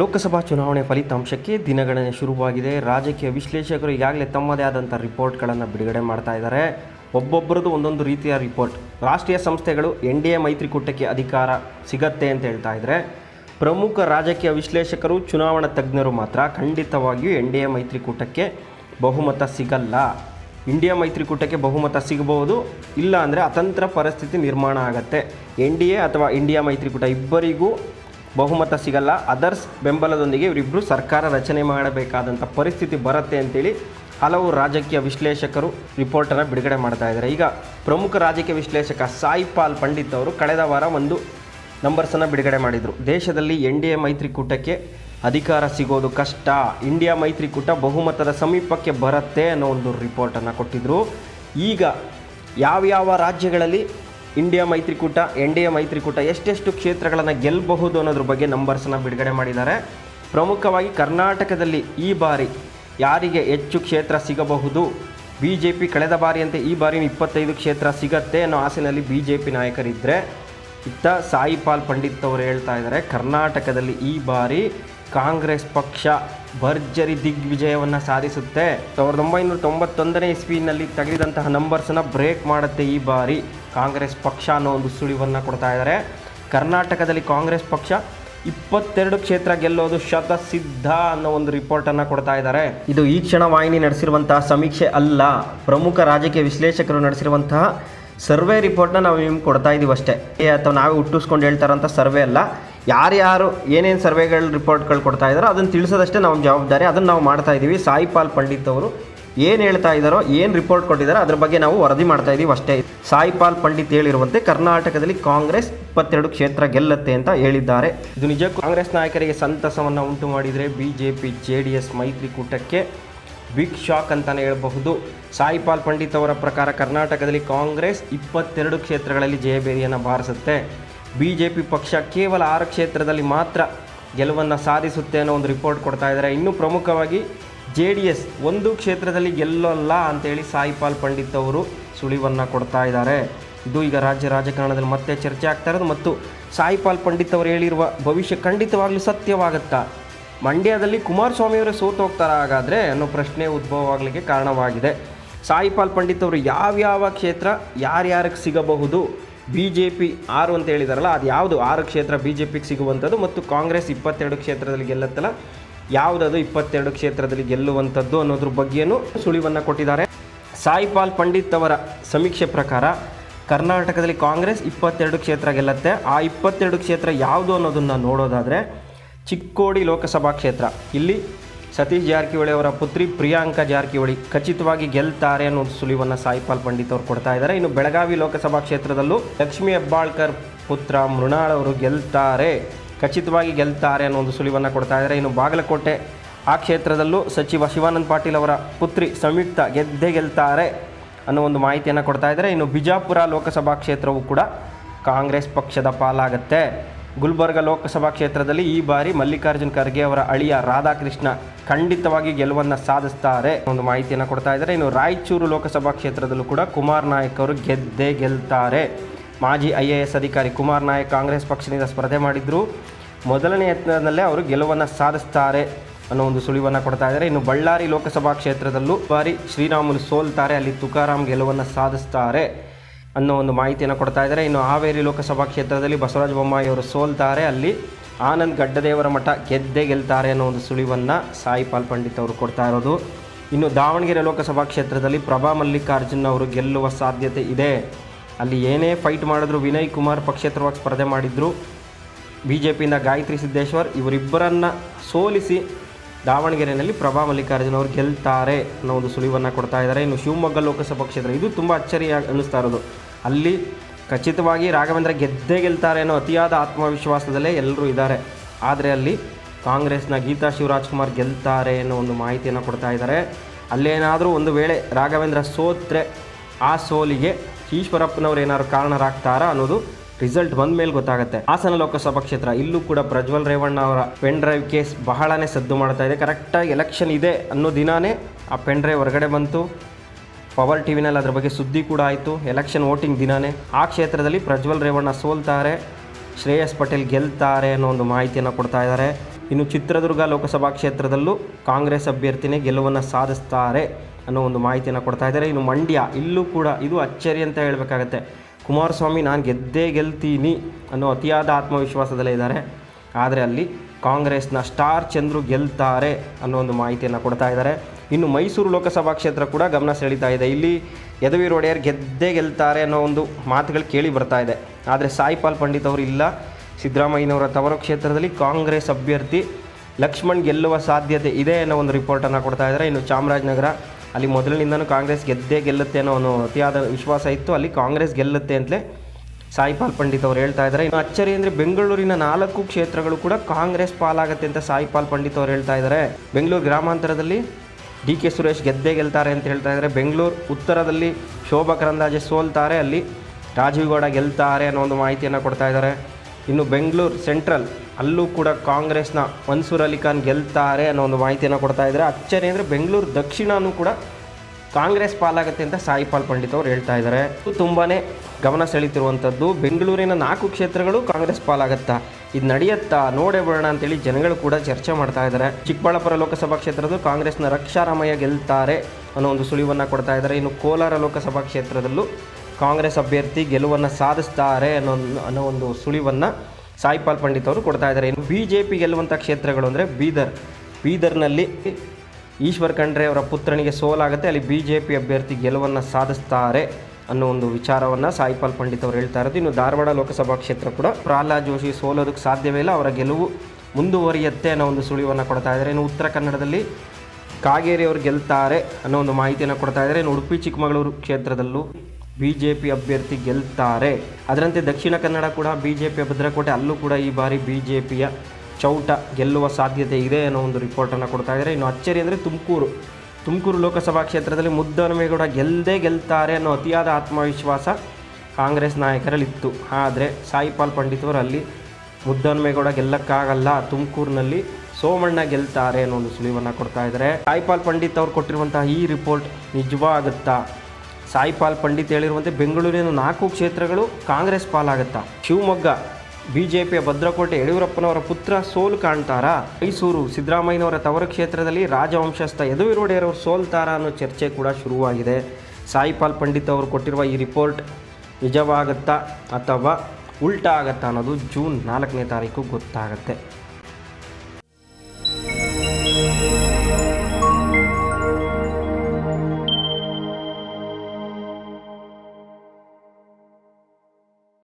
ಲೋಕಸಭಾ ಚುನಾವಣೆ ಫಲಿತಾಂಶಕ್ಕೆ ದಿನಗಣನೆ ಶುರುವಾಗಿದೆ. ರಾಜಕೀಯ ವಿಶ್ಲೇಷಕರು ಈಗಾಗಲೇ ತಮ್ಮದೇ ಆದಂಥ ರಿಪೋರ್ಟ್ಗಳನ್ನು ಬಿಡುಗಡೆ ಮಾಡ್ತಾ ಇದ್ದಾರೆ. ಒಬ್ಬೊಬ್ಬರದ್ದು ಒಂದೊಂದು ರೀತಿಯ ರಿಪೋರ್ಟ್. ರಾಷ್ಟ್ರೀಯ ಸಂಸ್ಥೆಗಳು ಎನ್ ಡಿ ಎ ಮೈತ್ರಿಕೂಟಕ್ಕೆ ಅಧಿಕಾರ ಸಿಗತ್ತೆ ಅಂತ ಹೇಳ್ತಾ ಇದ್ದಾರೆ. ಪ್ರಮುಖ ರಾಜಕೀಯ ವಿಶ್ಲೇಷಕರು, ಚುನಾವಣಾ ತಜ್ಞರು ಮಾತ್ರ ಖಂಡಿತವಾಗಿಯೂ ಎನ್ ಡಿ ಎ ಮೈತ್ರಿಕೂಟಕ್ಕೆ ಬಹುಮತ ಸಿಗಲ್ಲ. ಇಂಡಿಯಾ ಮೈತ್ರಿಕೂಟಕ್ಕೆ ಬಹುಮತ ಸಿಗಬಹುದು, ಇಲ್ಲ ಅಂದರೆ ಅತಂತ್ರ ಪರಿಸ್ಥಿತಿ ನಿರ್ಮಾಣ ಆಗತ್ತೆ. ಎನ್ ಡಿ ಎ ಅಥವಾ ಇಂಡಿಯಾ ಮೈತ್ರಿಕೂಟ ಇಬ್ಬರಿಗೂ ಬಹುಮತ ಸಿಗಲ್ಲ. ಅದರ್ಸ್ ಬೆಂಬಲದೊಂದಿಗೆ ಇವರಿಬ್ಬರು ಸರ್ಕಾರ ರಚನೆ ಮಾಡಬೇಕಾದಂಥ ಪರಿಸ್ಥಿತಿ ಬರುತ್ತೆ ಅಂತೇಳಿ ಹಲವು ರಾಜಕೀಯ ವಿಶ್ಲೇಷಕರು ರಿಪೋರ್ಟನ್ನು ಬಿಡುಗಡೆ ಮಾಡ್ತಾ ಇದ್ದಾರೆ. ಈಗ ಪ್ರಮುಖ ರಾಜಕೀಯ ವಿಶ್ಲೇಷಕ ಸಾಯಿ ಪಾಲ್ ಪಂಡಿತ್ ಅವರು ಕಳೆದ ವಾರ ಒಂದು ನಂಬರ್ಸನ್ನು ಬಿಡುಗಡೆ ಮಾಡಿದರು. ದೇಶದಲ್ಲಿ ಎನ್ ಡಿ ಎ ಮೈತ್ರಿಕೂಟಕ್ಕೆ ಅಧಿಕಾರ ಸಿಗೋದು ಕಷ್ಟ. ಇಂಡಿಯಾ ಮೈತ್ರಿಕೂಟ ಬಹುಮತದ ಸಮೀಪಕ್ಕೆ ಬರುತ್ತೆ ಅನ್ನೋ ಒಂದು ರಿಪೋರ್ಟನ್ನು ಕೊಟ್ಟಿದ್ದರು ಈಗ ಯಾವ್ಯಾವ ರಾಜ್ಯಗಳಲ್ಲಿ ಇಂಡಿಯಾ ಮೈತ್ರಿಕೂಟ, ಎನ್ ಡಿ ಎ ಮೈತ್ರಿಕೂಟ ಎಷ್ಟೆಷ್ಟು ಕ್ಷೇತ್ರಗಳನ್ನು ಗೆಲ್ಲಬಹುದು ಅನ್ನೋದ್ರ ಬಗ್ಗೆ ನಂಬರ್ಸನ್ನ ಬಿಡುಗಡೆ ಮಾಡಿದ್ದಾರೆ. ಪ್ರಮುಖವಾಗಿ ಕರ್ನಾಟಕದಲ್ಲಿ ಈ ಬಾರಿ ಯಾರಿಗೆ ಹೆಚ್ಚು ಕ್ಷೇತ್ರ ಸಿಗಬಹುದು? ಬಿ ಜೆ ಪಿ ಕಳೆದ ಬಾರಿಯಂತೆ ಈ ಬಾರಿ ಇಪ್ಪತ್ತೈದು ಕ್ಷೇತ್ರ ಸಿಗತ್ತೆ ಅನ್ನೋ ಆಸೆನಲ್ಲಿ ಬಿ ಜೆ ಪಿ ನಾಯಕರಿದ್ದರೆ ಇತ್ತ ಸಾಯಿಪಾಲ್ ಪಂಡಿತ್ ಅವರು ಹೇಳ್ತಾ ಇದ್ದಾರೆ, ಕರ್ನಾಟಕದಲ್ಲಿ ಈ ಬಾರಿ ಕಾಂಗ್ರೆಸ್ ಪಕ್ಷ ಭರ್ಜರಿ ದಿಗ್ವಿಜಯವನ್ನು ಸಾಧಿಸುತ್ತೆ. ಸಾವಿರದ ಒಂಬೈನೂರ ತೊಂಬತ್ತೊಂದನೇ ಇಸ್ವಿನಲ್ಲಿ ತೆಗೆದಂತಹ ನಂಬರ್ಸನ್ನು ಬ್ರೇಕ್ ಮಾಡುತ್ತೆ ಈ ಬಾರಿ ಕಾಂಗ್ರೆಸ್ ಪಕ್ಷ ಅನ್ನೋ ಒಂದು ಸುಳಿವನ್ನು ಕೊಡ್ತಾ ಇದ್ದಾರೆ ಕರ್ನಾಟಕದಲ್ಲಿ ಕಾಂಗ್ರೆಸ್ ಪಕ್ಷ ಇಪ್ಪತ್ತೆರಡು ಕ್ಷೇತ್ರ ಗೆಲ್ಲೋದು ಶತಸಿದ್ಧ ಅನ್ನೋ ಒಂದು ರಿಪೋರ್ಟನ್ನು ಕೊಡ್ತಾ ಇದ್ದಾರೆ ಇದು ಈ ಕ್ಷಣ ವಾಹಿನಿ ನಡೆಸಿರುವಂತಹ ಸಮೀಕ್ಷೆ ಅಲ್ಲ, ಪ್ರಮುಖ ರಾಜಕೀಯ ವಿಶ್ಲೇಷಕರು ನಡೆಸಿರುವಂತಹ ಸರ್ವೆ ರಿಪೋರ್ಟ್ನ ನಾವು ನಿಮ್ಗೆ ಕೊಡ್ತಾ ಇದ್ದೀವಿ ಅಷ್ಟೇ. ಅಥವಾ ನಾವೇ ಹುಟ್ಟಿಸ್ಕೊಂಡು ಹೇಳ್ತಾರಂಥ ಸರ್ವೆ ಅಲ್ಲ. ಯಾರ್ಯಾರು ಏನೇನು ಸರ್ವೆಗಳ ರಿಪೋರ್ಟ್ಗಳು ಕೊಡ್ತಾ ಇದ್ದಾರೋ ಅದನ್ನು ತಿಳಿಸೋದಷ್ಟೇ ನಮ್ಮ ಜವಾಬ್ದಾರಿ. ಅದನ್ನು ನಾವು ಮಾಡ್ತಾ ಇದ್ದೀವಿ ಸಾಯಿಪಾಲ್ ಪಂಡಿತ್ ಅವರು ಏನು ಹೇಳ್ತಾ ಇದ್ದಾರೋ ಏನು ರಿಪೋರ್ಟ್ ಕೊಟ್ಟಿದ್ದಾರೋ ಅದ್ರ ಬಗ್ಗೆ ನಾವು ವರದಿ ಮಾಡ್ತಾ ಇದ್ದೀವಿ ಅಷ್ಟೇ. ಸಾಯಿಪಾಲ್ ಪಂಡಿತ್ ಹೇಳಿರುವಂತೆ ಕರ್ನಾಟಕದಲ್ಲಿ ಕಾಂಗ್ರೆಸ್ ಇಪ್ಪತ್ತೆರಡು ಕ್ಷೇತ್ರ ಗೆಲ್ಲತ್ತೆ ಅಂತ ಹೇಳಿದ್ದಾರೆ. ಇದು ನಿಜಕ್ಕೂ ಕಾಂಗ್ರೆಸ್ ನಾಯಕರಿಗೆ ಸಂತಸವನ್ನು ಉಂಟು ಮಾಡಿದರೆ B J P J D S ಮೈತ್ರಿಕೂಟಕ್ಕೆ big shock ಅಂತಲೇ ಹೇಳಬಹುದು. ಸಾಯಿಪಾಲ್ ಪಂಡಿತ್ ಅವರ ಪ್ರಕಾರ ಕರ್ನಾಟಕದಲ್ಲಿ ಕಾಂಗ್ರೆಸ್ ಇಪ್ಪತ್ತೆರಡು ಕ್ಷೇತ್ರಗಳಲ್ಲಿ ಜಯಭೇರಿಯನ್ನು ಬಾರಿಸುತ್ತೆ. ಬಿ ಜೆ ಪಿ ಪಕ್ಷ ಕೇವಲ ಆರು ಕ್ಷೇತ್ರದಲ್ಲಿ ಮಾತ್ರ ಗೆಲುವನ್ನು ಸಾಧಿಸುತ್ತೆ ಅನ್ನೋ ಒಂದು ರಿಪೋರ್ಟ್ ಕೊಡ್ತಾ ಇದ್ದಾರೆ. ಇನ್ನೂ ಪ್ರಮುಖವಾಗಿ ಜೆ ಡಿ ಎಸ್ ಒಂದು ಕ್ಷೇತ್ರದಲ್ಲಿ ಗೆಲ್ಲಲ್ಲ ಅಂತೇಳಿ ಸಾಯಿಪಾಲ್ ಪಂಡಿತ್ ಅವರು ಸುಳಿವನ್ನು ಕೊಡ್ತಾ ಇದ್ದಾರೆ. ಇದು ಈಗ ರಾಜ್ಯ ರಾಜಕಾರಣದಲ್ಲಿ ಮತ್ತೆ ಚರ್ಚೆ ಆಗ್ತಾ ಇರೋದು ಮತ್ತು ಸಾಯಿಪಾಲ್ ಪಂಡಿತ್ ಅವರು ಹೇಳಿರುವ ಭವಿಷ್ಯ ಖಂಡಿತವಾಗಲೂ ಸತ್ಯವಾಗುತ್ತಾ? ಮಂಡ್ಯದಲ್ಲಿ ಕುಮಾರಸ್ವಾಮಿಯವರೇ ಸೋತು ಹೋಗ್ತಾರ ಹಾಗಾದರೆ ಅನ್ನೋ ಪ್ರಶ್ನೆ ಉದ್ಭವ ಆಗಲಿಕ್ಕೆ ಕಾರಣವಾಗಿದೆ. ಸಾಯಿಪಾಲ್ ಪಂಡಿತ್ ಅವರು ಯಾವ್ಯಾವ ಕ್ಷೇತ್ರ ಯಾರ್ಯಾರಿಗೆ ಸಿಗಬಹುದು? ಬಿ ಜೆ ಪಿ ಆರು ಅಂತ ಹೇಳಿದಾರಲ್ಲ, ಅದು ಯಾವುದು? ಆರು ಕ್ಷೇತ್ರ ಬಿ ಜೆ ಪಿಗೆ ಸಿಗುವಂಥದ್ದು ಮತ್ತು ಕಾಂಗ್ರೆಸ್ ಇಪ್ಪತ್ತೆರಡು ಕ್ಷೇತ್ರದಲ್ಲಿ ಗೆಲ್ಲತ್ತಲ್ಲ, ಯಾವುದದು ಇಪ್ಪತ್ತೆರಡು ಕ್ಷೇತ್ರದಲ್ಲಿ ಗೆಲ್ಲುವಂಥದ್ದು ಅನ್ನೋದ್ರ ಬಗ್ಗೆಯೂ ಸುಳಿವನ್ನು ಕೊಟ್ಟಿದ್ದಾರೆ. ಸಾಯಿಪಾಲ್ ಪಂಡಿತ್ ಅವರ ಸಮೀಕ್ಷೆ ಪ್ರಕಾರ, ಕರ್ನಾಟಕದಲ್ಲಿ ಕಾಂಗ್ರೆಸ್ ಇಪ್ಪತ್ತೆರಡು ಕ್ಷೇತ್ರ ಗೆಲ್ಲತ್ತೆ. ಆ ಇಪ್ಪತ್ತೆರಡು ಕ್ಷೇತ್ರ ಯಾವುದು ಅನ್ನೋದನ್ನು ನೋಡೋದಾದರೆ ಚಿಕ್ಕೋಡಿ ಲೋಕಸಭಾ ಕ್ಷೇತ್ರ. ಇಲ್ಲಿ ಸತೀಶ್ ಜಾರಕಿಹೊಳಿ ಅವರ ಪುತ್ರಿ ಪ್ರಿಯಾಂಕಾ ಜಾರಕಿಹೊಳಿ ಖಚಿತವಾಗಿ ಗೆಲ್ತಾರೆ ಅನ್ನೋ ಸುಳಿವನ್ನು ಸಾಯಿಪಾಲ್ ಪಂಡಿತ್ ಅವರು ಕೊಡ್ತಾ ಇದ್ದಾರೆ. ಇನ್ನು ಬೆಳಗಾವಿ ಲೋಕಸಭಾ ಕ್ಷೇತ್ರದಲ್ಲೂ ಲಕ್ಷ್ಮೀ ಹೆಬ್ಬಾಳ್ಕರ್ ಪುತ್ರ ಮೃಣಾಳ್ ಅವರು ಗೆಲ್ತಾರೆ, ಖಚಿತವಾಗಿ ಗೆಲ್ತಾರೆ ಅನ್ನೋ ಒಂದು ಸುಳಿವನ್ನು ಕೊಡ್ತಾ ಇದ್ದಾರೆ. ಇನ್ನು ಬಾಗಲಕೋಟೆ ಆ ಕ್ಷೇತ್ರದಲ್ಲೂ ಸಚಿವ ಶಿವಾನಂದ ಪಾಟೀಲ್ ಅವರ ಪುತ್ರಿ ಸಂಯುಕ್ತ ಗೆದ್ದೇ ಗೆಲ್ತಾರೆ ಅನ್ನೋ ಒಂದು ಮಾಹಿತಿಯನ್ನು ಕೊಡ್ತಾ ಇದ್ದಾರೆ. ಇನ್ನು ಬಿಜಾಪುರ ಲೋಕಸಭಾ ಕ್ಷೇತ್ರವು ಕೂಡ ಕಾಂಗ್ರೆಸ್ ಪಕ್ಷದ ಪಾಲಾಗತ್ತೆ. ಗುಲ್ಬರ್ಗ ಲೋಕಸಭಾ ಕ್ಷೇತ್ರದಲ್ಲಿ ಈ ಬಾರಿ ಮಲ್ಲಿಕಾರ್ಜುನ್ ಖರ್ಗೆ ಅವರ ಅಳಿಯ ರಾಧಾಕೃಷ್ಣ ಖಂಡಿತವಾಗಿ ಗೆಲುವನ್ನು ಸಾಧಿಸ್ತಾರೆ ಒಂದು ಮಾಹಿತಿಯನ್ನು ಕೊಡ್ತಾ ಇದ್ದಾರೆ. ಇನ್ನು ರಾಯಚೂರು ಲೋಕಸಭಾ ಕ್ಷೇತ್ರದಲ್ಲೂ ಕೂಡ ಕುಮಾರ್ ನಾಯಕ್ ಅವರು ಗೆದ್ದೇ ಗೆಲ್ತಾರೆ. ಮಾಜಿ ಐ ಎ ಎಸ್ ಅಧಿಕಾರಿ ಕುಮಾರ್ ನಾಯಕ್ ಕಾಂಗ್ರೆಸ್ ಪಕ್ಷದಿಂದ ಸ್ಪರ್ಧೆ ಮಾಡಿದ್ರು. ಮೊದಲನೇ ಯತ್ನದಲ್ಲೇ ಅವರು ಗೆಲುವನ್ನು ಸಾಧಿಸ್ತಾರೆ ಅನ್ನೋ ಒಂದು ಸುಳಿವನ್ನು ಕೊಡ್ತಾ ಇದ್ದಾರೆ. ಇನ್ನು ಬಳ್ಳಾರಿ ಲೋಕಸಭಾ ಕ್ಷೇತ್ರದಲ್ಲೂ ಬಾರಿ ಶ್ರೀರಾಮುಲು ಸೋಲ್ತಾರೆ. ಅಲ್ಲಿ ತುಕಾರಾಮ್ ಗೆಲುವನ್ನು ಸಾಧಿಸ್ತಾರೆ. ಅನ್ನೋ ಒಂದು ಮಾಹಿತಿಯನ್ನು ಕೊಡ್ತಾ ಇದ್ದಾರೆ. ಇನ್ನು ಹಾವೇರಿ ಲೋಕಸಭಾ ಕ್ಷೇತ್ರದಲ್ಲಿ ಬಸವರಾಜ ಬೊಮ್ಮಾಯಿ ಅವರು ಸೋಲ್ತಾರೆ. ಅಲ್ಲಿ ಆನಂದ್ ಗಡ್ಡದೇವರ ಮಠ ಗೆದ್ದೇ ಗೆಲ್ತಾರೆ ಅನ್ನೋ ಒಂದು ಸುಳಿವನ್ನು ಸಾಯಿ ಪಾಲ್ ಪಂಡಿತ್ ಅವರು ಕೊಡ್ತಾ ಇರೋದು. ಇನ್ನು ದಾವಣಗೆರೆ ಲೋಕಸಭಾ ಕ್ಷೇತ್ರದಲ್ಲಿ ಪ್ರಭಾ ಮಲ್ಲಿಕಾರ್ಜುನ್ ಅವರು ಗೆಲ್ಲುವ ಸಾಧ್ಯತೆ ಇದೆ. ಅಲ್ಲಿ ಏನೇ ಫೈಟ್ ಮಾಡಿದ್ರು ವಿನಯ್ ಕುಮಾರ್ ಪಕ್ಷೇತರವಾಗಿ ಸ್ಪರ್ಧೆ ಮಾಡಿದ್ರು. ಬಿ ಜೆ ಪಿಯಿಂದ ಗಾಯತ್ರಿ ಸಿದ್ದೇಶ್ವರ್ ಇವರಿಬ್ಬರನ್ನು ಸೋಲಿಸಿ ದಾವಣಗೆರೆಯಲ್ಲಿ ಪ್ರಭಾ ಮಲ್ಲಿಕಾರ್ಜುನ್ ಅವರು ಗೆಲ್ತಾರೆ ಅನ್ನೋ ಒಂದು ಸುಳಿವನ್ನು ಕೊಡ್ತಾ ಇದ್ದಾರೆ. ಇನ್ನು ಶಿವಮೊಗ್ಗ ಲೋಕಸಭಾ ಕ್ಷೇತ್ರ, ಇದು ತುಂಬ ಅಚ್ಚರಿಯಾಗಿ ಅನ್ನಿಸ್ತಾ ಇರೋದು. ಅಲ್ಲಿ ಖಚಿತವಾಗಿ ರಾಘವೇಂದ್ರ ಗೆದ್ದೇ ಗೆಲ್ತಾರೆ ಅನ್ನೋ ಅತಿಯಾದ ಆತ್ಮವಿಶ್ವಾಸದಲ್ಲೇ ಎಲ್ಲರೂ ಇದ್ದಾರೆ. ಆದರೆ ಅಲ್ಲಿ ಕಾಂಗ್ರೆಸ್ನ ಗೀತಾ ಶಿವರಾಜ್ಕುಮಾರ್ ಗೆಲ್ತಾರೆ ಅನ್ನೋ ಒಂದು ಮಾಹಿತಿಯನ್ನು ಕೊಡ್ತಾ ಇದ್ದಾರೆ. ಅಲ್ಲೇನಾದರೂ ಒಂದು ವೇಳೆ ರಾಘವೇಂದ್ರ ಸೋತ್ರೆ ಆ ಸೋಲಿಗೆ ಈಶ್ವರಪ್ಪನವ್ರು ಏನಾದ್ರು ಕಾರಣರಾಗ್ತಾರಾ ಅನ್ನೋದು ರಿಸಲ್ಟ್ ಬಂದ ಮೇಲೆ ಗೊತ್ತಾಗುತ್ತೆ. ಹಾಸನ ಲೋಕಸಭಾ ಕ್ಷೇತ್ರ, ಇಲ್ಲೂ ಕೂಡ ಪ್ರಜ್ವಲ್ ರೇವಣ್ಣ ಅವರ ಪೆನ್ ಡ್ರೈವ್ ಕೇಸ್ ಬಹಳನೇ ಸದ್ದು ಮಾಡ್ತಾ ಇದೆ. ಕರೆಕ್ಟಾಗಿ ಎಲೆಕ್ಷನ್ ಇದೆ ಅನ್ನೋ ದಿನಾನೇ ಆ ಪೆನ್ ಡ್ರೈವ್ ಹೊರಗಡೆ ಬಂತು. ಪವರ್ ಟಿ ವಿನಲ್ಲಿ ಅದ್ರ ಬಗ್ಗೆ ಸುದ್ದಿ ಕೂಡ ಆಯಿತು. ಎಲೆಕ್ಷನ್ ವೋಟಿಂಗ್ ದಿನಾನೇ ಆ ಕ್ಷೇತ್ರದಲ್ಲಿ ಪ್ರಜ್ವಲ್ ರೇವಣ್ಣ ಸೋಲ್ತಾರೆ. ಶ್ರೇಯಸ್ ಪಟೇಲ್ ಗೆಲ್ತಾರೆ ಅನ್ನೋ ಒಂದು ಮಾಹಿತಿಯನ್ನು ಕೊಡ್ತಾ ಇದ್ದಾರೆ. ಇನ್ನು ಚಿತ್ರದುರ್ಗ ಲೋಕಸಭಾ ಕ್ಷೇತ್ರದಲ್ಲೂ ಕಾಂಗ್ರೆಸ್ ಅಭ್ಯರ್ಥಿನೇ ಗೆಲುವನ್ನು ಸಾಧಿಸ್ತಾರೆ ಅನ್ನೋ ಒಂದು ಮಾಹಿತಿಯನ್ನು ಕೊಡ್ತಾ ಇದ್ದಾರೆ. ಇನ್ನು ಮಂಡ್ಯ ಇಲ್ಲೂ ಕೂಡ ಇದು ಅಚ್ಚರಿ ಅಂತ ಹೇಳಬೇಕಾಗತ್ತೆ. ಕುಮಾರಸ್ವಾಮಿ, ನಾನು ಗೆದ್ದೇ ಗೆಲ್ತೀನಿ ಅನ್ನೋ ಅತಿಯಾದ ಆತ್ಮವಿಶ್ವಾಸದಲ್ಲೇ ಇದ್ದಾರೆ. ಆದರೆ ಅಲ್ಲಿ ಕಾಂಗ್ರೆಸ್ನ ಸ್ಟಾರ್ ಚಂದ್ರು ಗೆಲ್ತಾರೆ ಅನ್ನೋ ಒಂದು ಮಾಹಿತಿಯನ್ನು ಕೊಡ್ತಾ ಇದ್ದಾರೆ. ಇನ್ನು ಮೈಸೂರು ಲೋಕಸಭಾ ಕ್ಷೇತ್ರ ಕೂಡ ಗಮನ ಸೆಳೀತಾ ಇದೆ. ಇಲ್ಲಿ ಯದುವೀರ್ ಒಡೆಯರ್ ಗೆದ್ದೇ ಗೆಲ್ತಾರೆ ಅನ್ನೋ ಒಂದು ಮಾತುಗಳು ಕೇಳಿ ಬರ್ತಾ ಇದೆ. ಆದರೆ ಸಾಯಿಪಾಲ್ ಪಂಡಿತ್ ಅವರು ಇಲ್ಲ. ಸಿದ್ದರಾಮಯ್ಯನವರ ತವರು ಕ್ಷೇತ್ರದಲ್ಲಿ ಕಾಂಗ್ರೆಸ್ ಅಭ್ಯರ್ಥಿ ಲಕ್ಷ್ಮಣ್ ಗೆಲ್ಲುವ ಸಾಧ್ಯತೆ ಇದೆ ಅನ್ನೋ ಒಂದು ರಿಪೋರ್ಟನ್ನು ಕೊಡ್ತಾ ಇದ್ದಾರೆ. ಇನ್ನು ಚಾಮರಾಜನಗರ, ಅಲ್ಲಿ ಮೊದಲಿನಿಂದನೂ ಕಾಂಗ್ರೆಸ್ ಗೆದ್ದೇ ಗೆಲ್ಲುತ್ತೆ ಅನ್ನೋ ಒಂದು ಅತಿಯಾದ ವಿಶ್ವಾಸ ಇತ್ತು. ಅಲ್ಲಿ ಕಾಂಗ್ರೆಸ್ ಗೆಲ್ಲುತ್ತೆ ಅಂತಲೇ ಸಾಯಿಪಾಲ್ ಪಂಡಿತ್ ಅವರು ಹೇಳ್ತಾ ಇದ್ದಾರೆ. ಇನ್ನು ಅಚ್ಚರಿ ಅಂದರೆ ಬೆಂಗಳೂರಿನ ನಾಲ್ಕು ಕ್ಷೇತ್ರಗಳು ಕೂಡ ಕಾಂಗ್ರೆಸ್ ಪಾಲಾಗತ್ತೆ ಅಂತ ಸಾಯಿಪಾಲ್ ಪಂಡಿತ್ ಅವರು ಹೇಳ್ತಾ ಇದ್ದಾರೆ. ಬೆಂಗಳೂರು ಗ್ರಾಮಾಂತರದಲ್ಲಿ ಡಿ ಕೆ ಸುರೇಶ್ ಗೆದ್ದೇ ಗೆಲ್ತಾರೆ ಅಂತ ಹೇಳ್ತಾ ಇದ್ದಾರೆ. ಬೆಂಗಳೂರು ಉತ್ತರದಲ್ಲಿ ಶೋಭಾ ಕರಂದಾಜೆ ಸೋಲ್ತಾರೆ. ಅಲ್ಲಿ ರಾಜೀವ್ಗೌಡ ಗೆಲ್ತಾರೆ ಅನ್ನೋ ಒಂದು ಮಾಹಿತಿಯನ್ನು ಕೊಡ್ತಾ ಇದ್ದಾರೆ. ಇನ್ನು ಬೆಂಗಳೂರು ಸೆಂಟ್ರಲ್ ಅಲ್ಲೂ ಕೂಡ ಕಾಂಗ್ರೆಸ್ನ ಮನ್ಸೂರ್ ಅಲಿ ಖಾನ್ ಗೆಲ್ತಾರೆ ಅನ್ನೋ ಒಂದು ಮಾಹಿತಿಯನ್ನು ಕೊಡ್ತಾ ಇದ್ದಾರೆ. ಅಚ್ಚರಿ ಅಂದರೆ ಬೆಂಗಳೂರು ದಕ್ಷಿಣನೂ ಕೂಡ ಕಾಂಗ್ರೆಸ್ ಪಾಲಾಗುತ್ತೆ ಅಂತ ಸಾಯಿಪಾಲ್ ಪಂಡಿತ್ ಅವರು ಹೇಳ್ತಾ ಇದ್ದಾರೆ. ಇದು ತುಂಬಾ ಗಮನ ಸೆಳೀತಿರುವಂಥದ್ದು ಬೆಂಗಳೂರಿನ ನಾಲ್ಕು ಕ್ಷೇತ್ರಗಳು ಕಾಂಗ್ರೆಸ್ ಪಾಲಾಗತ್ತಾ? ಇದು ನಡೆಯುತ್ತಾ? ನೋಡೇ ಬರೋಣ ಅಂತೇಳಿ ಜನಗಳು ಕೂಡ ಚರ್ಚೆ ಮಾಡ್ತಾ ಇದ್ದಾರೆ. ಚಿಕ್ಕಬಳ್ಳಾಪುರ ಲೋಕಸಭಾ ಕ್ಷೇತ್ರದ್ದು ಕಾಂಗ್ರೆಸ್ನ ರಕ್ಷಾರಾಮಯ್ಯ ಗೆಲ್ತಾರೆ ಅನ್ನೋ ಒಂದು ಸುಳಿವನ್ನು ಕೊಡ್ತಾ ಇದ್ದಾರೆ. ಇನ್ನು ಕೋಲಾರ ಲೋಕಸಭಾ ಕ್ಷೇತ್ರದಲ್ಲೂ ಕಾಂಗ್ರೆಸ್ ಅಭ್ಯರ್ಥಿ ಗೆಲುವನ್ನು ಸಾಧಿಸ್ತಾರೆ ಅನ್ನೋ ಅನ್ನೋ ಒಂದು ಸುಳಿವನ್ನು ಸಾಯಿಪಾಲ್ ಪಂಡಿತ್ ಅವರು ಕೊಡ್ತಾ ಇದ್ದಾರೆ. ಇನ್ನು ಬಿ ಜೆ ಪಿ ಗೆಲ್ಲುವಂಥ ಕ್ಷೇತ್ರಗಳು ಅಂದರೆ ಬೀದರ್. ಬೀದರ್ನಲ್ಲಿ ಈಶ್ವರ್ ಖಂಡ್ರೆ ಅವರ ಪುತ್ರನಿಗೆ ಸೋಲಾಗುತ್ತೆ. ಅಲ್ಲಿ ಬಿ ಜೆ ಪಿ ಅಭ್ಯರ್ಥಿ ಗೆಲುವನ್ನು ಸಾಧಿಸ್ತಾರೆ. ಅನ್ನೋ ಒಂದು ವಿಚಾರವನ್ನು ಸಾಯಿಪಾಲ್ ಪಂಡಿತ್ ಅವರು ಹೇಳ್ತಾ ಇರೋದು. ಇನ್ನು ಧಾರವಾಡ ಲೋಕಸಭಾ ಕ್ಷೇತ್ರ ಕೂಡ ಪ್ರಹ್ಲಾದ್ ಜೋಶಿ ಸೋಲೋದಕ್ಕೆ ಸಾಧ್ಯವೇ ಇಲ್ಲ. ಅವರ ಗೆಲುವು ಮುಂದುವರಿಯತ್ತೆ ಅನ್ನೋ ಒಂದು ಸುಳಿವನ್ನು ಕೊಡ್ತಾ ಇದ್ದಾರೆ. ಇನ್ನು ಉತ್ತರ ಕನ್ನಡದಲ್ಲಿ ಕಾಗೇರಿ ಅವರು ಗೆಲ್ತಾರೆ ಅನ್ನೋ ಒಂದು ಮಾಹಿತಿಯನ್ನು ಕೊಡ್ತಾ ಇದ್ದಾರೆ. ಇನ್ನು ಉಡುಪಿ, ಚಿಕ್ಕಮಗಳೂರು ಕ್ಷೇತ್ರದಲ್ಲೂ ಬಿ ಜೆ ಪಿ ಅಭ್ಯರ್ಥಿ ಗೆಲ್ತಾರೆ. ಅದರಂತೆ ದಕ್ಷಿಣ ಕನ್ನಡ ಕೂಡ ಬಿ ಜೆ ಪಿಯ ಭದ್ರಕೋಟೆ, ಅಲ್ಲೂ ಕೂಡ ಈ ಬಾರಿ ಬಿ ಜೆ ಪಿಯ ಚೌಟ ಗೆಲ್ಲುವ ಸಾಧ್ಯತೆ ಇದೆ ಅನ್ನೋ ಒಂದು ರಿಪೋರ್ಟನ್ನು ಕೊಡ್ತಾ ಇದ್ದಾರೆ. ಇನ್ನು ಅಚ್ಚರಿ ಅಂದರೆ ತುಮಕೂರು. ತುಮಕೂರು ಲೋಕಸಭಾ ಕ್ಷೇತ್ರದಲ್ಲಿ ಮುದ್ದನಮೇಗೌಡ ಗೆಲ್ಲದೇ ಗೆಲ್ತಾರೆ ಅನ್ನೋ ಅತಿಯಾದ ಆತ್ಮವಿಶ್ವಾಸ ಕಾಂಗ್ರೆಸ್ ನಾಯಕರಲ್ಲಿತ್ತು. ಆದರೆ ಸಾಯಿಪಾಲ್ ಪಂಡಿತ್ ಅವರು ಅಲ್ಲಿ ಮುದ್ದನಮೇಗೌಡ ಗೆಲ್ಲಕ್ಕಾಗಲ್ಲ, ತುಮಕೂರಿನಲ್ಲಿ ಸೋಮಣ್ಣ ಗೆಲ್ತಾರೆ ಅನ್ನೋ ಒಂದು ಸುಳಿವನ್ನು ಕೊಡ್ತಾ ಇದ್ದಾರೆ. ಸಾಯಿಪಾಲ್ ಪಂಡಿತ್ ಅವರು ಕೊಟ್ಟಿರುವಂತಹ ಈ ರಿಪೋರ್ಟ್ ನಿಜವಾಗುತ್ತಾ? ಸಾಯಿಪಾಲ್ ಪಂಡಿತ್ ಹೇಳಿರುವಂತೆ ಬೆಂಗಳೂರಿನ ನಾಲ್ಕು ಕ್ಷೇತ್ರಗಳು ಕಾಂಗ್ರೆಸ್ ಪಾಲಾಗುತ್ತಾ? ಶಿವಮೊಗ್ಗ ಬಿ ಜೆ ಪಿಯ ಭದ್ರಕೋಟೆ ಯಡಿಯೂರಪ್ಪನವರ ಪುತ್ರ ಸೋಲು ಕಾಣ್ತಾರಾ? ಮೈಸೂರು ಸಿದ್ದರಾಮಯ್ಯನವರ ತವರು ಕ್ಷೇತ್ರದಲ್ಲಿ ರಾಜವಂಶಸ್ಥ ಯದುವೀರ್ ಒಡೆಯರವರು ಸೋಲ್ತಾರಾ ಅನ್ನೋ ಚರ್ಚೆ ಕೂಡ ಶುರುವಾಗಿದೆ. ಸಾಯಿಪಾಲ್ ಪಂಡಿತ್ ಅವರು ಕೊಟ್ಟಿರುವ ಈ ರಿಪೋರ್ಟ್ ನಿಜವಾಗುತ್ತಾ ಅಥವಾ ಉಲ್ಟಾ ಆಗತ್ತಾ ಅನ್ನೋದು ಜೂನ್ ನಾಲ್ಕನೇ ತಾರೀಕು ಗೊತ್ತಾಗುತ್ತೆ.